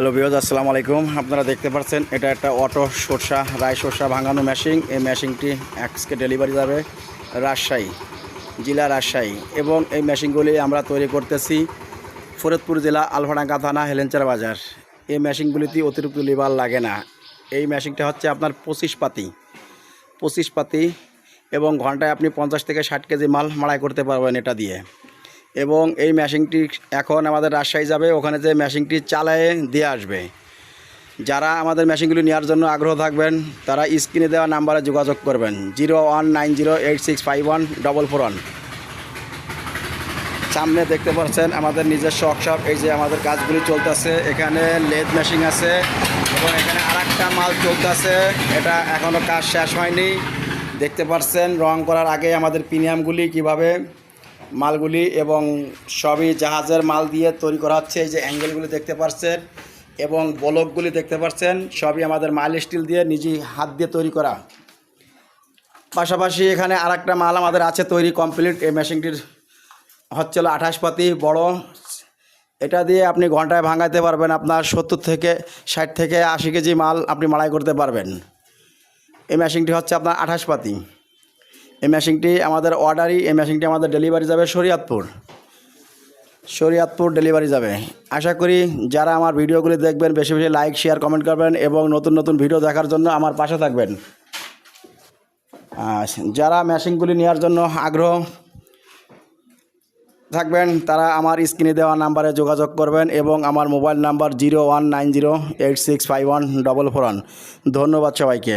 Hello বিয়োজ আসসালামু আলাইকুম। আপনারা দেখতে পাচ্ছেন, এটা একটা অটো সরষা রায় সরষা ভাঙানো মেশিন। এই মেশিনটি আজকে ডেলিভারি যাবে রাজশাহী, জেলা রাজশাহী। এবং এই মেশিনগুলি আমরা তৈরি করতেছি ফরিদপুর জেলা আলফাডাঙ্গা থানা, হেলেঞ্চার বাজার। এই মেশিনগুলিতে অতিরিক্ত লিভার লাগে না। এই মেশিনটা হচ্ছে আপনার পঁচিশ পাতি পঁচিশ পাতি এবং ঘন্টায় আপনি পঞ্চাশ থেকে ষাট কেজি মাল মাড়াই করতে পারবেন এটা দিয়ে। এবং এই মেশিনটি এখন আমাদের রাজশাহী যাবে, ওখানে যে মেশিনটি চালায়ে দিয়ে আসবে। যারা আমাদের মেশিনগুলি নেওয়ার জন্য আগ্রহ থাকবেন, তারা স্ক্রিনে দেওয়া নাম্বারে যোগাযোগ করবেন, zero one nine zero eight six five one double four one সামনে দেখতে পাচ্ছেন আমাদের নিজস্ব ওয়ার্কশপ এই যে আমাদের কাজগুলি চলতেছে, এখানে লেদ মেশিন আছে এবং এখানে আরেকটা মাল চলতেছে, এটা এখনও কাজ শেষ হয়নি। দেখতে পাচ্ছেন, রং করার আগে আমাদের প্রিমিয়ামগুলি কীভাবে মালগুলি এবং সবই জাহাজের মাল দিয়ে তৈরি করা হচ্ছে। এই যে অ্যাঙ্গেলগুলি দেখতে পাচ্ছেন এবং বলকগুলি দেখতে পাচ্ছেন সবই আমাদের মাইল স্টিল দিয়ে নিজে হাত দিয়ে তৈরি করা। পাশাপাশি এখানে আরেকটা মাল আমাদের আছে তৈরি কমপ্লিট, এই মেশিনটির হচ্ছিল আঠাশ পাতি বড়। এটা দিয়ে আপনি ঘন্টায় ভাঙাইতে পারবেন আপনার সত্তর থেকে ষাট থেকে আশি কেজি মাল আপনি মাড়াই করতে পারবেন। এই মেশিনটি হচ্ছে আপনার আঠাশ পাতি। এই মেশিনটি আমাদের অর্ডারই এই মেশিনটি আমাদের ডেলিভারি যাবে শরীয়তপুর। শরীয়তপুর ডেলিভারি যাবে। আশা করি যারা আমার ভিডিওগুলি দেখবেন, বেশি বেশি লাইক শেয়ার কমেন্ট করবেন এবং নতুন নতুন ভিডিও দেখার জন্য আমার পাশে থাকবেন। যারা মেশিনগুলি নেওয়ার জন্য আগ্রহ থাকবেন, তারা আমার স্ক্রিনে দেওয়া নাম্বারে যোগাযোগ করবেন এবং আমার mobile number zero one nine zero eight six five one double four one ধন্যবাদ সবাইকে।